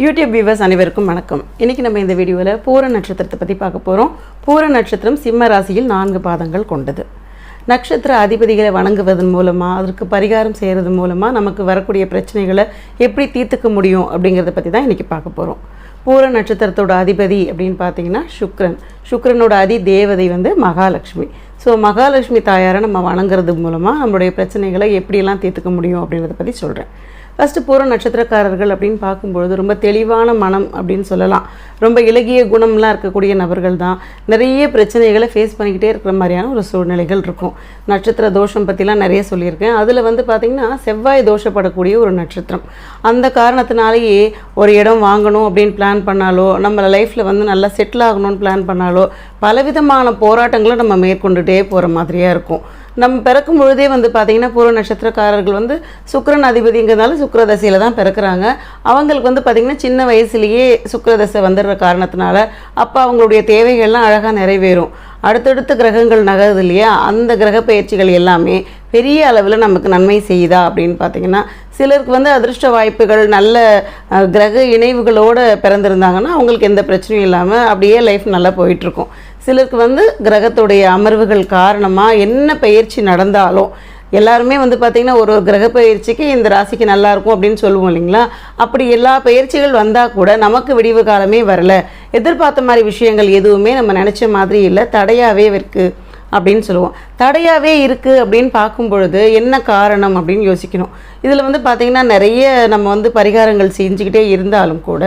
YouTube viewers அனைவருக்கும் வணக்கம். இன்னைக்கு நம்ம இந்த வீடியோவில் பூர நட்சத்திரத்தை பற்றி பார்க்க போகிறோம் பூர நட்சத்திரம் சிம்ம ராசியில் நான்கு பாதங்கள் கொண்டது. நட்சத்திர அதிபதிகளை வணங்குவதன் மூலமாக அதற்கு பரிகாரம் செய்கிறது மூலமாக நமக்கு வரக்கூடிய பிரச்சனைகளை எப்படி தீர்த்துக்க முடியும் அப்படிங்கிறத பற்றி தான் இன்றைக்கி பார்க்க போகிறோம் பூர நட்சத்திரத்தோட அதிபதி அப்படின்னு பார்த்தீங்கன்னா சுக்ரன். சுக்ரனோட அதி தேவதை வந்து மகாலட்சுமி. ஸோ மகாலட்சுமி தாயாரை நம்ம வணங்குறது மூலமாக நம்மளுடைய பிரச்சனைகளை எப்படியெல்லாம் தீர்த்துக்க முடியும் அப்படிங்கிறத பற்றி சொல்கிறேன் ஃபஸ்ட்டு பூர நட்சத்திரக்காரர்கள் அப்படின்னு பார்க்கும்பொழுது ரொம்ப தெளிவான மனம் அப்படின்னு சொல்லலாம். ரொம்ப இலகிய குணம்லாம் இருக்கக்கூடிய நபர்கள் தான். நிறைய பிரச்சனைகளை ஃபேஸ் பண்ணிக்கிட்டே இருக்கிற மாதிரியான ஒரு சூழ்நிலைகள் இருக்கும். நட்சத்திர தோஷம் பற்றிலாம் நிறைய சொல்லியிருக்கேன். அதில் வந்து பார்த்திங்கன்னா செவ்வாய் தோஷப்படக்கூடிய ஒரு நட்சத்திரம். அந்த காரணத்தினாலேயே ஒரு இடம் வாங்கணும் அப்படின்னு பிளான் பண்ணாலோ நம்ம லைஃப்பில் வந்து நல்லா செட்டில் ஆகணும்னு பிளான் பண்ணாலோ பலவிதமான போராட்டங்களை நம்ம மேற்கொண்டுகிட்டே போகிற மாதிரியாக இருக்கும். நம்ம பிறக்கும் பொழுதே வந்து பார்த்திங்கன்னா பூர்வ நட்சத்திரக்காரர்கள் வந்து சுக்கரன் அதிபதிங்கிறதுனால சுக்கரதசையில் தான் பிறக்கிறாங்க. அவங்களுக்கு வந்து பார்த்திங்கன்னா சின்ன வயசுலேயே சுக்கரதசை வந்துடுற காரணத்தினால அப்போ அவங்களுடைய தேவைகள்லாம் அழகாக நிறைவேறும். அடுத்தடுத்த கிரகங்கள் நகருது இல்லையா? அந்த கிரக பயிற்சிகள் எல்லாமே பெரிய அளவில் நமக்கு நன்மை செய்யுதா அப்படின்னு பார்த்தீங்கன்னா சிலருக்கு வந்து அதிர்ஷ்ட வாய்ப்புகள் நல்ல கிரக இணைவுகளோடு பிறந்திருந்தாங்கன்னா அவங்களுக்கு எந்த பிரச்சனையும் இல்லாமல் அப்படியே லைஃப் நல்லா போயிட்டுருக்கும் சிலருக்கு வந்து கிரகத்துடைய அமர்வுகள் காரணமாக என்ன பயிற்சி நடந்தாலும் எல்லாருமே வந்து பார்த்திங்கன்னா ஒரு ஒரு கிரக பயிற்சிக்கு இந்த ராசிக்கு நல்லா இருக்கும் அப்படின்னு சொல்லுவோம் இல்லைங்களா? அப்படி எல்லா பயிற்சிகள் வந்தால் கூட நமக்கு விடிவு காலமே வரல. எதிர்பார்த்த மாதிரி விஷயங்கள் எதுவுமே நம்ம நினச்ச மாதிரி இல்லை. தடையாகவே இருக்குது அப்படின்னு சொல்லுவோம். தடையாகவே இருக்குது அப்படின்னு பார்க்கும் பொழுது என்ன காரணம் அப்படின்னு யோசிக்கணும். இதில் வந்து பார்த்திங்கன்னா நிறைய நம்ம வந்து பரிகாரங்கள் செஞ்சுக்கிட்டே இருந்தாலும் கூட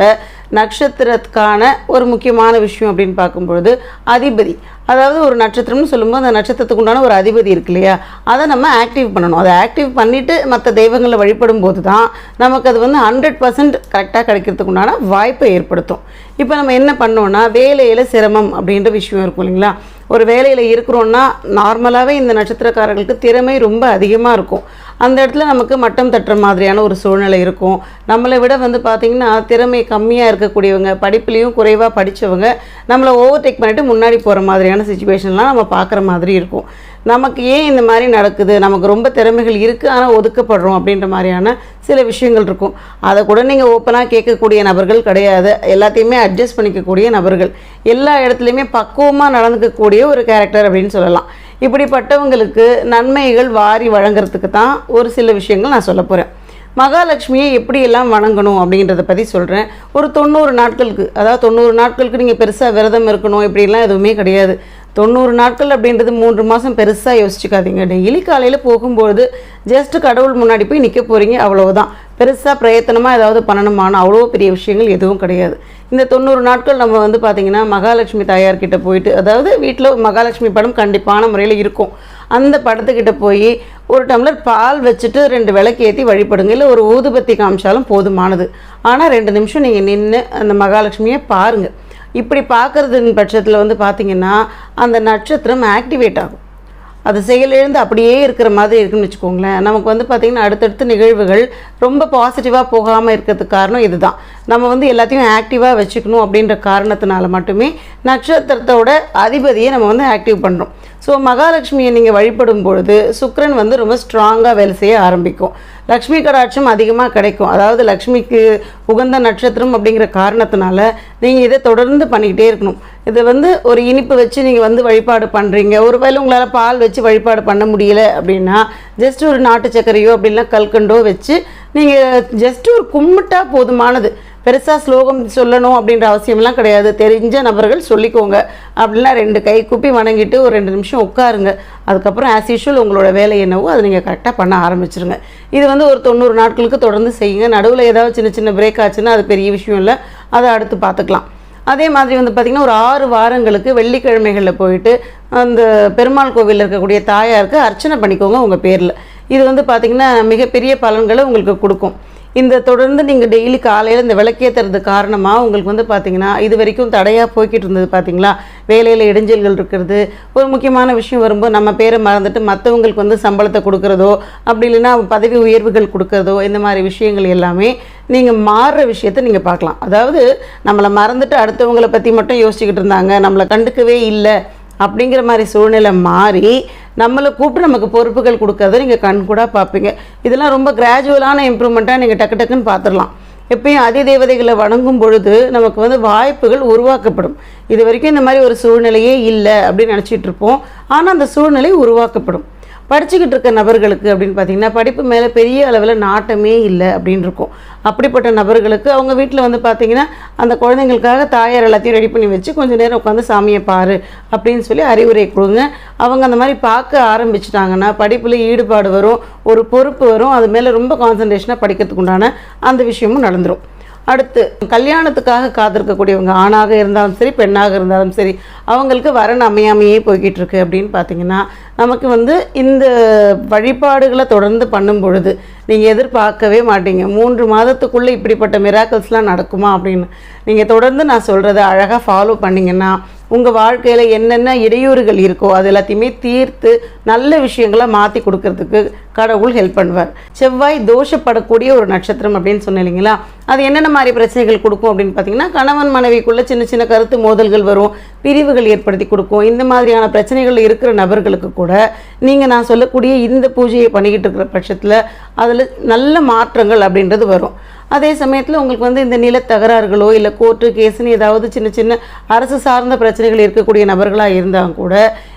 நட்சத்திரத்துக்கான ஒரு முக்கியமான விஷயம் அப்படின்னு பார்க்கும்பொழுது அதிபதி. அதாவது ஒரு நட்சத்திரம்னு சொல்லும்போது அந்த நட்சத்திரத்துக்கு உண்டான ஒரு அதிபதி இருக்கு இல்லையா? அதை நம்ம ஆக்டிவ் பண்ணணும். அதை ஆக்டிவ் பண்ணிவிட்டு மற்ற தெய்வங்களை வழிபடும் போது தான் நமக்கு அது வந்து ஹண்ட்ரட் பர்சன்ட் கரெக்டாக கிடைக்கிறதுக்கு உண்டான வாய்ப்பை ஏற்படுத்தும். இப்போ நம்ம என்ன பண்ணோம்னா வேலையில் சிரமம் அப்படின்ற விஷயம் இருக்கும் இல்லைங்களா? ஒரு வேலையில் இருக்கிறோன்னா நார்மலாகவே இந்த நட்சத்திரக்காரர்களுக்கு திறமை ரொம்ப அதிகமாக இருக்கும். அந்த இடத்துல நமக்கு மட்டம் தட்டுற மாதிரியான ஒரு சூழ்நிலை இருக்கும். நம்மளை விட வந்து பார்த்திங்கன்னா திறமை கம்மியாக இருக்கக்கூடியவங்க படிப்புலேயும் குறைவாக படித்தவங்க நம்மளை ஓவர்டேக் பண்ணிவிட்டு முன்னாடி போகிற மாதிரியான சுச்சுவேஷன்லாம் நம்ம பார்க்குற மாதிரி இருக்கும். நமக்கு ஏன் இந்த மாதிரி நடக்குது? நமக்கு ரொம்ப திறமைகள் இருக்குது ஆனால் ஒதுக்கப்படுறோம் அப்படின்ற மாதிரியான சில விஷயங்கள் இருக்கும். அதை கூட நீங்கள் ஓப்பனாக கேட்கக்கூடிய நபர்கள் கிடையாது. எல்லாத்தையுமே அட்ஜஸ்ட் பண்ணிக்கக்கூடிய நபர்கள். எல்லா இடத்துலையுமே பக்குவமாக நடந்துக்கக்கூடிய ஒரு கேரக்டர் அப்படின்னு சொல்லலாம். இப்படிப்பட்டவங்களுக்கு நன்மைகள் வாரி வழங்குறதுக்கு தான் ஒரு சில விஷயங்கள் நான் சொல்ல போகிறேன் மகாலட்சுமியை எப்படியெல்லாம் வணங்கணும் அப்படின்றத பற்றி சொல்கிறேன் ஒரு தொண்ணூறு நாட்களுக்கு அதாவது தொண்ணூறு நாட்களுக்கு நீங்கள் பெருசாக விரதம் இருக்கணும் இப்படிலாம் எதுவுமே கிடையாது. தொண்ணூறு நாட்கள் அப்படின்றது மூன்று மாதம் பெருசாக யோசிச்சுக்காதீங்க. டெய்லி காலையில் போகும்போது ஜஸ்ட் கடவுள் முன்னாடி போய் நிற்க போகிறீங்க அவ்வளோதான் பெருசாக பிரயத்தனமாக ஏதாவது பண்ணணுமான அவ்வளோ பெரிய விஷயங்கள் எதுவும் கிடையாது. இந்த தொண்ணூறு நாட்கள் நம்ம வந்து பார்த்திங்கன்னா மகாலட்சுமி தாயார்கிட்ட போயிட்டு அதாவது வீட்டில் மகாலட்சுமி படம் கண்டிப்பான முறையில் இருக்கும். அந்த படத்துக்கிட்ட போய் ஒரு டம்ளர் பால் வச்சுட்டு ரெண்டு விளக்கு ஏற்றி வழிபடுங்க. இல்லை ஒரு ஊதுபத்தி காமிச்சாலும் போதுமானது. ஆனால் ரெண்டு நிமிஷம் நீங்கள் நின்று அந்த மகாலட்சுமியை பாருங்கள் இப்படி பார்க்கறது பட்சத்தில் வந்து பார்த்திங்கன்னா அந்த நட்சத்திரம் ஆக்டிவேட் ஆகும். அது செயலிழந்து அப்படியே இருக்கிற மாதிரி இருக்குன்னு வச்சுக்கோங்களேன். நமக்கு வந்து பார்த்திங்கன்னா அடுத்தடுத்த நிகழ்வுகள் ரொம்ப பாசிட்டிவாக போகாமல் இருக்கிறதுக்கு காரணம் இதுதான். நம்ம வந்து எல்லாத்தையும் ஆக்டிவாக வச்சுக்கணும் அப்படின்ற காரணத்தினால மட்டுமே நட்சத்திரத்தோட அதிபதியை நம்ம வந்து ஆக்டிவ் பண்ணுறோம் ஸோ மகாலட்சுமியை நீங்கள் வழிபடும் பொழுது சுக்கரன் வந்து ரொம்ப ஸ்ட்ராங்காக வேலை செய்ய ஆரம்பிக்கும். லக்ஷ்மி கடாட்சம் அதிகமாக கிடைக்கும். அதாவது லக்ஷ்மிக்கு உகந்த நட்சத்திரம் அப்படிங்கிற காரணத்தினால நீங்கள் இதை தொடர்ந்து பண்ணிக்கிட்டே இருக்கணும். இதை வந்து ஒரு இனிப்பு வச்சு நீங்கள் வந்து வழிபாடு பண்ணுறீங்க ஒரு வேளை உங்களால் பால் வச்சு வழிபாடு பண்ண முடியல அப்படின்னா ஜஸ்ட் ஒரு நாட்டு சர்க்கரையோ அப்படின்லாம் கல்கண்டோ வச்சு நீங்கள் ஜஸ்ட் ஒரு கும்பிட்டா போதுமானது. பெருசாக ஸ்லோகம் சொல்லணும் அப்படின்ற அவசியம்லாம் கிடையாது. தெரிஞ்ச நபர்கள் சொல்லிக்கோங்க. அப்படின்னா ரெண்டு கை குப்பி வணங்கிட்டு ஒரு ரெண்டு நிமிஷம் உட்காருங்க. அதுக்கப்புறம் ஆஸ் யூஷுவல் உங்களோட வேலை என்னவோ அதை நீங்கள் கரெக்டாக பண்ண ஆரம்பிச்சிருங்க. இது வந்து ஒரு தொண்ணூறு நாட்களுக்கு தொடர்ந்து செய்யுங்க. நடுவில் ஏதாவது சின்ன சின்ன பிரேக் ஆச்சுன்னா அது பெரிய விஷயம் இல்லை. அதை அடுத்து பார்த்துக்கலாம். அதே மாதிரி வந்து பார்த்திங்கன்னா ஒரு ஆறு வாரங்களுக்கு வெள்ளிக்கிழமைகளில் போயிட்டு அந்த பெருமாள் கோவிலில் இருக்கக்கூடிய தாயாருக்கு அர்ச்சனை பண்ணிக்கோங்க உங்கள் பேரில். இது வந்து பார்த்திங்கன்னா மிகப்பெரிய பலன்களை உங்களுக்கு கொடுக்கும். இந்த தொடர்ந்து நீங்கள் டெய்லி காலையில் இந்த விளக்கேற்றுறது காரணமாக உங்களுக்கு வந்து பார்த்திங்கன்னா இது வரைக்கும் தடையாக போய்கிட்டு இருந்தது பார்த்தீங்களா வேலையில் இடைஞ்சல்கள் இருக்கிறது. ஒரு முக்கியமான விஷயம் வரும்போது நம்ம பேரை மறந்துட்டு மற்றவங்களுக்கு வந்து சம்பளத்தை கொடுக்குறதோ அப்படி இல்லைன்னா பதவி உயர்வுகள் கொடுக்குறதோ இந்த மாதிரி விஷயங்கள் எல்லாமே நீங்கள் மாறுற விஷயத்த நீங்கள் பார்க்கலாம். அதாவது நம்மளை மறந்துட்டு அடுத்தவங்களை பற்றி மட்டும் யோசிச்சுக்கிட்டு இருந்தாங்க நம்மளை கண்டுக்கவே இல்லை. அப்படிங்கிற மாதிரி சூழ்நிலை மாறி நம்மளை கூப்பிட்டு நமக்கு பொறுப்புகள் கொடுக்கறத நீங்கள் கண் கூட பார்ப்பீங்க. இதெல்லாம் ரொம்ப கிராஜுவலான இம்ப்ரூவ்மெண்ட்டாக நீங்கள் டக்கு டக்குன்னு பார்த்துடலாம். எப்பயும் அதி தேவதைகளை வணங்கும் பொழுது நமக்கு வந்து வாய்ப்புகள் உருவாக்கப்படும். இது வரைக்கும் இந்த மாதிரி ஒரு சூழ்நிலையே இல்லை அப்படின்னு நினச்சிட்டு இருப்போம். ஆனால் அந்த சூழ்நிலை உருவாக்கப்படும். படிச்சுக்கிட்டு இருக்க நபர்களுக்கு அப்படின்னு பார்த்தீங்கன்னா படிப்பு மேலே பெரிய அளவில் நாட்டமே இல்லை அப்படின்னு இருக்கும். அப்படிப்பட்ட நபர்களுக்கு அவங்க வீட்டில் வந்து பார்த்தீங்கன்னா அந்த குழந்தைங்களுக்காக தாயார் எல்லாத்தையும் ரெடி பண்ணி வச்சு கொஞ்சம் நேரம் உட்காந்து சாமியை பாரு அப்படின்னு சொல்லி அறிவுரை கொடுங்க. அவங்க அந்த மாதிரி பார்க்க ஆரம்பிச்சிட்டாங்கன்னா படிப்பில் ஈடுபாடு வரும் ஒரு பொறுப்பு வரும் அது மேலே ரொம்ப கான்சன்ட்ரேஷனாக படிக்கிறதுக்கு உண்டான அந்த விஷயமும் நடந்துடும் அடுத்து கல்யாணத்துக்காக காத்திருக்கக்கூடியவங்க ஆணாக இருந்தாலும் சரி பெண்ணாக இருந்தாலும் சரி அவங்களுக்கு வரன் அமையாமையே போய்கிட்டு இருக்கு அப்படின்னு பார்த்தீங்கன்னா நமக்கு வந்து இந்த வழிபாடுகளை தொடர்ந்து பண்ணும் பொழுது நீங்கள் எதிர்பார்க்கவே மாட்டீங்க. மூன்று மாதத்துக்குள்ளே இப்படிப்பட்ட மிராக்கல்ஸ்லாம் நடக்குமா அப்படின்னு. நீங்கள் தொடர்ந்து நான் சொல்கிறத அழகாக ஃபாலோ பண்ணிங்கன்னா உங்கள் வாழ்க்கையில் என்னென்ன இடையூறுகள் இருக்கோ அது எல்லாத்தையுமே தீர்த்து நல்ல விஷயங்களை மாற்றி கொடுக்கறதுக்கு கடவுள் ஹெல்ப் பண்ணுவார். செவ்வாய் தோஷப்படக்கூடிய ஒரு நட்சத்திரம் அப்படின்னு சொன்னேன் இல்லைங்களா? அது என்னென்ன மாதிரி பிரச்சனைகள் கொடுக்கும் அப்படின்னு பார்த்தீங்கன்னா கணவன் மனைவிக்குள்ளே சின்ன சின்ன கருத்து மோதல்கள் வரும் பிரிவுகள் ஏற்படுத்தி கொடுக்கும். இந்த மாதிரியான பிரச்சனைகள் இருக்கிற நபர்களுக்கு கூட நீங்கள் நான் சொல்லக்கூடிய இந்த பூஜையை பண்ணிக்கிட்டு இருக்கிற பட்சத்தில் அதில் நல்ல மாற்றங்கள் அப்படின்றது வரும். அதே சமயத்தில் உங்களுக்கு வந்து இந்த நில தகராறுகளோ இல்லை கோர்ட்டு கேஸுன்னு ஏதாவது சின்ன சின்ன அரசு சார்ந்த பிரச்சனைகள் இருக்கக்கூடிய நபர்களாக இருந்தால் கூட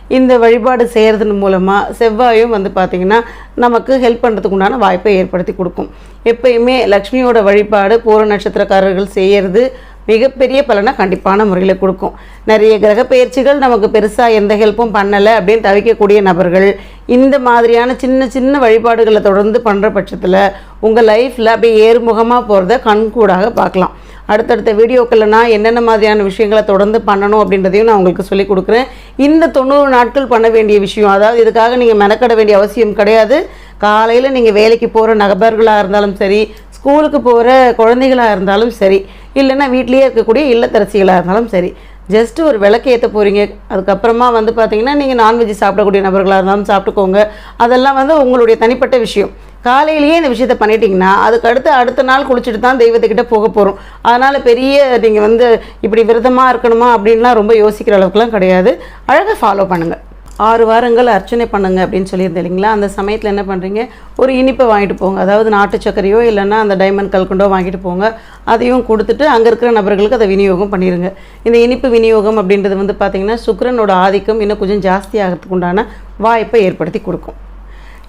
இந்த வழிபாடு செய்கிறதன் மூலமாக செவ்வாயும் வந்து பார்த்திங்கன்னா நமக்கு ஹெல்ப் பண்ணுறதுக்கு உண்டான வாய்ப்பை ஏற்படுத்தி கொடுக்கும். எப்பயுமே லக்ஷ்மியோட வழிபாடு பூர நட்சத்திரக்காரர்கள் செய்கிறது மிகப்பெரிய பலனை கண்டிப்பான முறையில் கொடுக்கும். நிறைய கிரக பயிற்சிகள் நமக்கு பெருசாக எந்த ஹெல்ப்பும் பண்ணலை அப்படின்னு தவிக்கக்கூடிய நபர்கள் இந்த மாதிரியான சின்ன சின்ன வழிபாடுகளை தொடர்ந்து பண்ணுற பட்சத்தில் உங்கள் லைஃப்பில் அப்படியே ஏறுமுகமாக போகிறத கண்கூடாக பார்க்கலாம். அடுத்தடுத்த வீடியோக்களில் நான் என்னென்ன மாதிரியான விஷயங்களை தொடர்ந்து பண்ணணும் அப்படின்றதையும் நான் உங்களுக்கு சொல்லிக் கொடுக்குறேன். இந்த தொண்ணூறு நாட்கள் பண்ண வேண்டிய விஷயம் அதாவது இதுக்காக நீங்கள் மெனக்கட வேண்டிய அவசியம் கிடையாது. காலையில் நீங்கள் வேலைக்கு போகிற நபர்களாக இருந்தாலும் சரி ஸ்கூலுக்கு போகிற குழந்தைகளாக இருந்தாலும் சரி இல்லைன்னா வீட்லேயே இருக்கக்கூடிய இல்லத்தரசிகளாக இருந்தாலும் சரி ஜஸ்ட்டு ஒரு விளக்கு ஏற்ற போகிறீங்க அதுக்கப்புறமா வந்து பார்த்தீங்கன்னா நீங்கள் நான்வெஜ் சாப்பிடக்கூடிய நபர்களாக இருந்தாலும் சாப்பிட்டுக்கோங்க. அதெல்லாம் வந்து உங்களுடைய தனிப்பட்ட விஷயம். காலையிலேயே இந்த விஷயத்த பண்ணிட்டீங்கன்னா அதுக்கு அடுத்து அடுத்த நாள் குளிச்சுட்டு தான் தெய்வத்துக்கிட்ட போக போகிறோம் அதனால் பெரிய நீங்கள் வந்து இப்படி விரதமாக இருக்கணுமா அப்படின்லாம் ரொம்ப யோசிக்கிற அளவுக்குலாம் கிடையாது. அழகாக ஃபாலோ பண்ணுங்கள் ஆறு வாரங்கள் அர்ச்சனை பண்ணுங்க அப்படின்னு சொல்லியிருந்தேன் இல்லைங்களா? அந்த சமயத்தில் என்ன பண்ணுறீங்க ஒரு இனிப்பை வாங்கிட்டு போங்க. அதாவது நாட்டு சர்க்கரையோ இல்லைன்னா அந்த டைமண்ட் கல்குண்டோ வாங்கிட்டு போங்க. அதையும் கொடுத்துட்டு அங்கே இருக்கிற நபர்களுக்கு அதை விநியோகம் பண்ணிடுங்க இந்த இனிப்பு விநியோகம் அப்படின்றது வந்து பார்த்திங்கன்னா சுக்கரனோட ஆதிக்கம் இன்னும் கொஞ்சம் ஜாஸ்தி ஆகிறதுக்கு உண்டான வாய்ப்பை ஏற்படுத்தி கொடுக்கும்.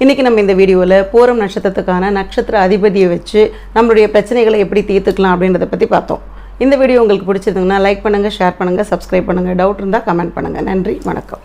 இன்றைக்கி நம்ம இந்த வீடியோவில் பூரம் நட்சத்திரத்துக்கான நட்சத்திர அதிபதியை வச்சு நம்மளுடைய பிரச்சனைகளை எப்படி தீர்த்துக்கலாம் அப்படின்றத பற்றி பார்த்தோம். இந்த வீடியோ உங்களுக்கு பிடிச்சிருந்தீங்கன்னா லைக் பண்ணுங்கள் ஷேர் பண்ணுங்கள் சப்ஸ்கிரைப் பண்ணுங்கள் டவுட் இருந்தால் கமெண்ட் பண்ணுங்கள் நன்றி வணக்கம்.